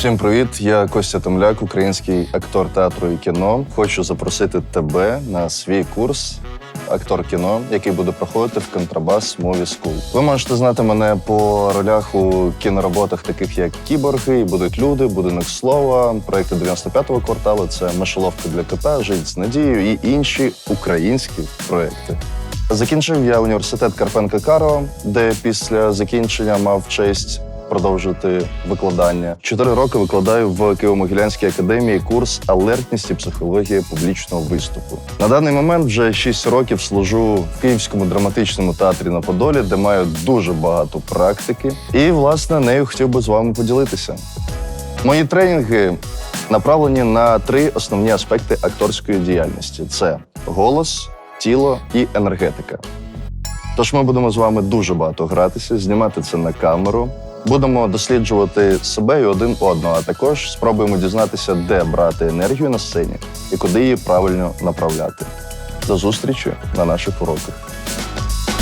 Всім привіт! Я Костя Томляк, український актор театру і кіно. Хочу запросити тебе на свій курс актор кіно, який буде проходити в контрабас Movie School. Ви можете знати мене по ролях у кінороботах, таких як Кіборги, будуть люди, будинок слова, проекти 95-го кварталу. Це мишоловка для КП, Жить з надією і інші українські проекти. Закінчив я університет Карпенка Каро, де після закінчення мав честь продовжити викладання. Чотири роки викладаю в Києво-Могилянській академії курс алертність і психологія публічного виступу. На даний момент вже шість років служу в Київському драматичному театрі на Подолі, де маю дуже багато практики. І власне нею хотів би з вами поділитися. Мої тренінги направлені на три основні аспекти акторської діяльності: це голос, тіло і енергетика. Тож ми будемо з вами дуже багато гратися, знімати це на камеру. Будемо досліджувати себе і один одного, а також спробуємо дізнатися, де брати енергію на сцені і куди її правильно направляти. До зустрічі на наших уроках.